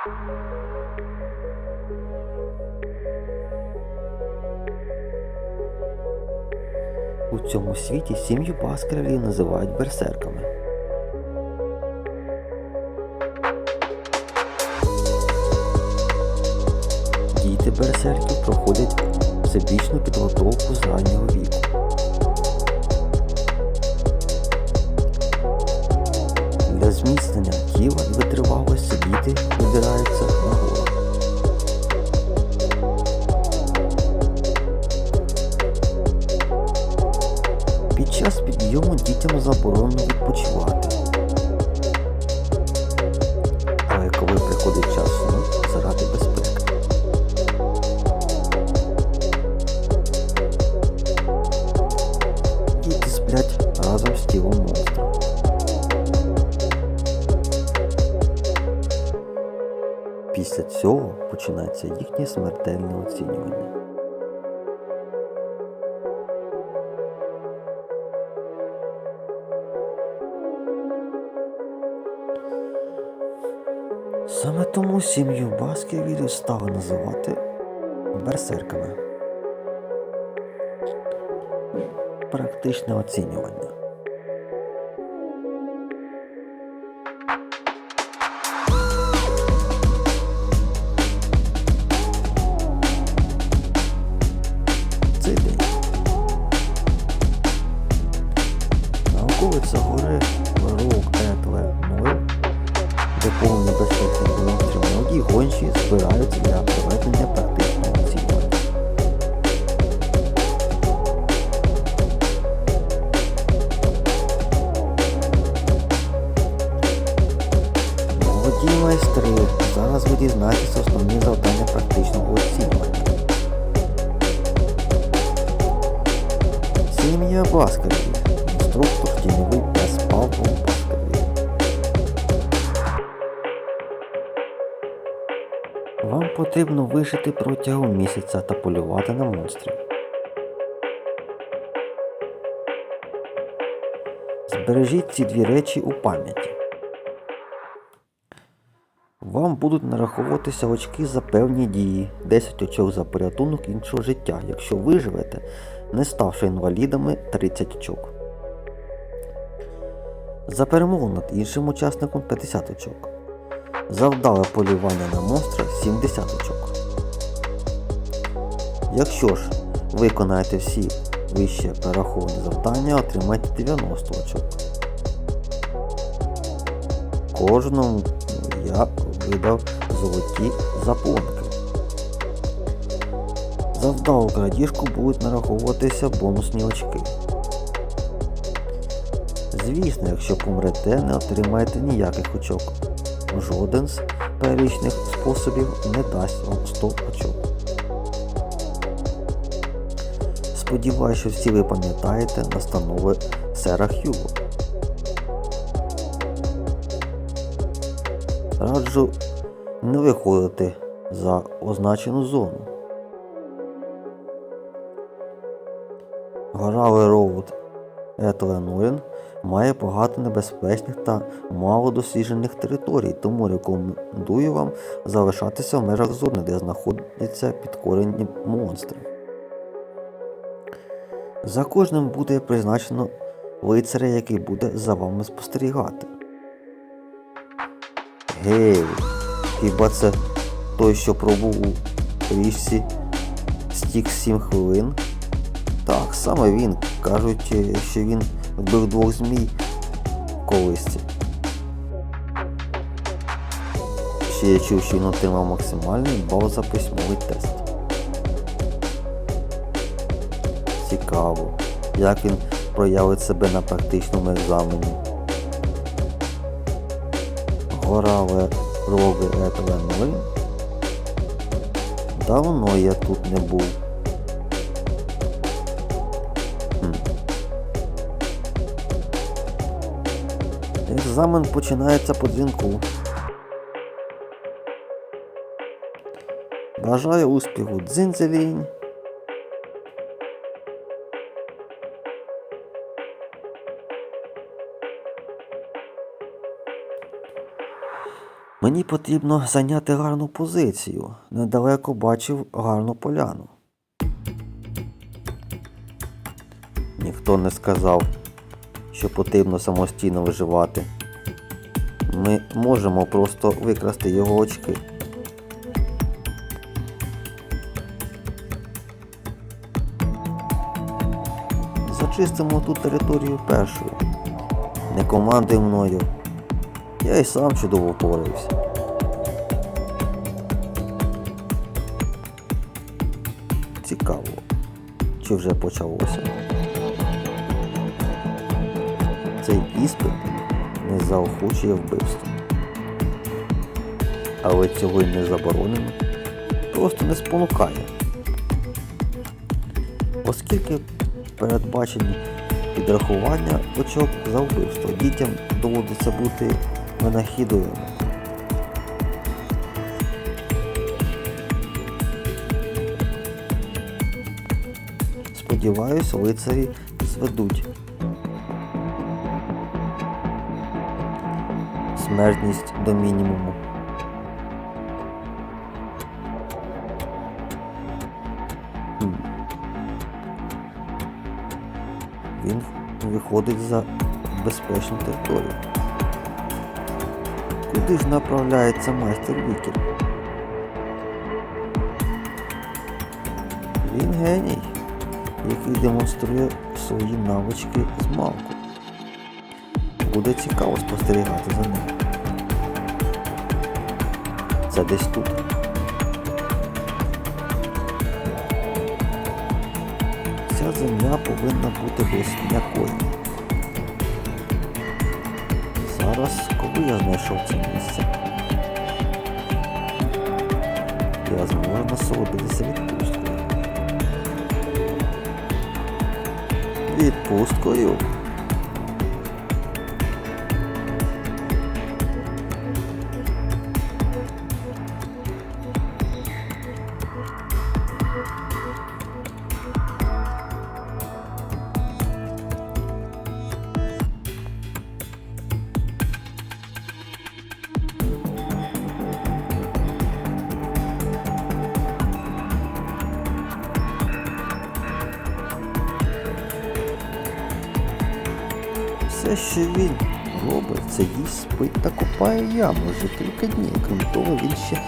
У цьому світі сім'ю Баскервілів називають берсерками. Діти берсерків проходять всебічну підготовку з раннього віку. Для зміцнення тіла і витривалості діти вибираються на гору. Під час підйому дітям заборонено відпочивати. Але коли приходить час сну, заради безпеки. Діти сплять разом з тілом монстра. Після цього починається їхнє смертельне оцінювання. Саме тому сім'ю Баскервілів стали називати берсерками. Практичне оцінювання. Де повні безпечних монстрів молоді гончі збираються для проведення практичного оцінювання. Молоді майстри, зараз ви дізнаєтеся основні завдання практичного оцінювання. Сім'я Баскервіль, потрібно вижити протягом місяця та полювати на монстрів. Збережіть ці дві речі у пам'яті. Вам будуть нараховуватися очки за певні дії, 10 очок за порятунок іншого життя, якщо виживете, не ставши інвалідами 30 очок. За перемогу над іншим учасником 50 очок. За вдале полювання на монстра 70 очок. Якщо ж виконаєте всі вище перераховані завдання, отримаєте 90 очок. Кожному я видав золоті заплонки. За крадіжку будуть нараховуватися бонусні очки. Звісно, якщо помрете, не отримаєте ніяких очок. Жоден з перелічних способів не дасть вам 100 очок. Сподіваюсь, що всі ви пам'ятаєте настанови сера Хьюго. Раджу не виходити за означену зону. Гора Роуд Етленуен має багато небезпечних та мало досліджених територій, тому рекомендую вам залишатися в межах зони, де знаходяться підкорені монстри. За кожним буде призначено лицаря, який буде за вами спостерігати. Гей, хіба це той, що пробув у річці стік 7 хвилин? Так, саме він. Кажуть, е, що він вбив двох змій в. Ще я чув, що він отримав максимальний бал за письмовий тест. Цікаво, як він проявить себе на практичному екзамені. Гора Роги Етве 0. Давно я тут не був. Екзамен починається по дзвінку. Бажаю успіху, дзинзелінь. Мені потрібно зайняти гарну позицію. Недалеко бачив гарну поляну. Ніхто не сказав, що потрібно самостійно виживати. Ми можемо просто викрасти його очки. Зачистимо ту територію першою. Не командуй мною. Я і сам чудово впорався. Цікаво, чи вже почалося? Цей іспит не заохочує вбивство. Але цього й не заборонено, просто не спонукає. Оскільки передбачені підрахування очок за вбивство, дітям доводиться бути винахідливими. Сподіваюсь, лицарі зведуть смертність до мінімуму. Він виходить за безпечну територію. Куди ж направляється майстер Вікер? Він геній, який демонструє свої навички з малку. Буде цікаво спостерігати за ним. Це десь тут. Ця земля повинна бути десь м'якою. Зараз, коли я знайшов це місце, я зможу насолодитися відпусткою. Відпусткою. Все, що він робить, це їсть, спить та копає яму вже кілька днів. Крім того, він ще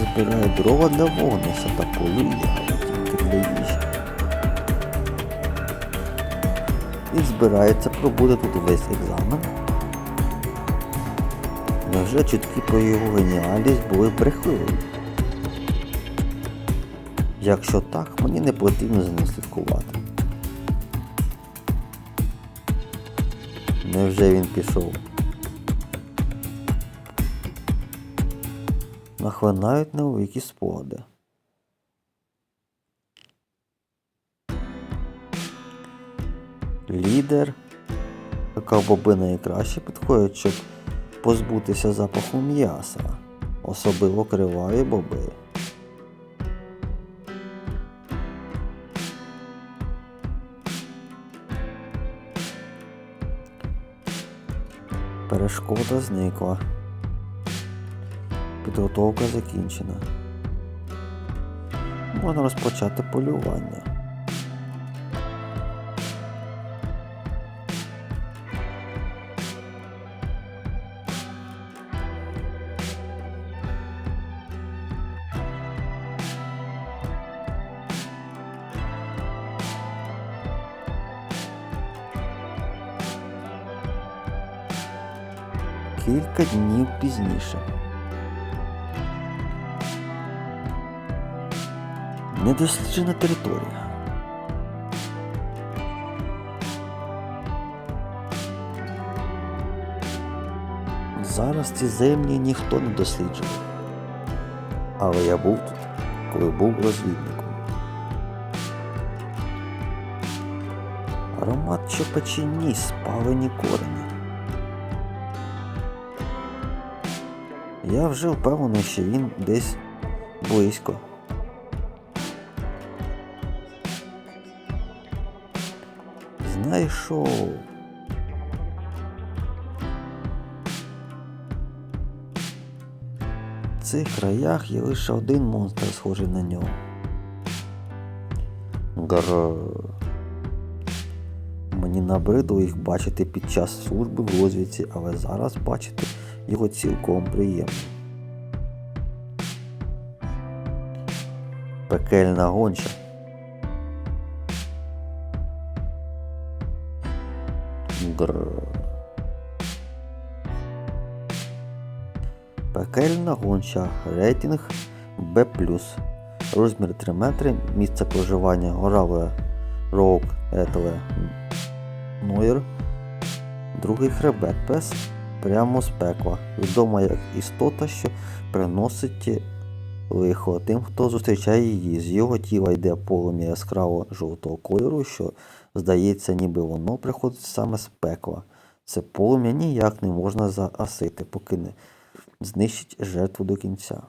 збирає дрова для вогнища та полює тільки для їжі. Він збирається пробути тут весь екзамен. Невже чутки про його геніальність були брехливими? Якщо так, мені не потрібно за ним слідкувати. Невже він пішов? Нахлинають невеликі спогади. Лідер, яка боби найкраще підходять, щоб позбутися запаху м'яса, особливо криваві боби. Перешкода зникла. Підготовка закінчена. Можна розпочати полювання. Кілька днів пізніше. Недосліджена територія. Зараз ці землі ніхто не досліджує. Але я був тут, коли був розвідником. Аромат, ніс, спалені корені. Я вже впевнений, що він десь близько. Знайшов. цих краях є лише один монстр, схожий на нього. Гр. Мені набридло їх бачити під час служби в розвідці, але зараз бачити його цілком приємно. Пекельна гонча. Гр. Пекельна гонча. Рейтинг B+. Розмір 3 метри. Місце проживання Гораве Роук Етле Нойер. Другий хребет пес прямо з пекла. Відома як істота, що приносить лихо тим, хто зустрічає її. З його тіла йде полум'я яскраво жовтого кольору, що здається, ніби воно приходить саме з пекла. Це полум'я ніяк не можна загасити, поки не знищить жертву до кінця.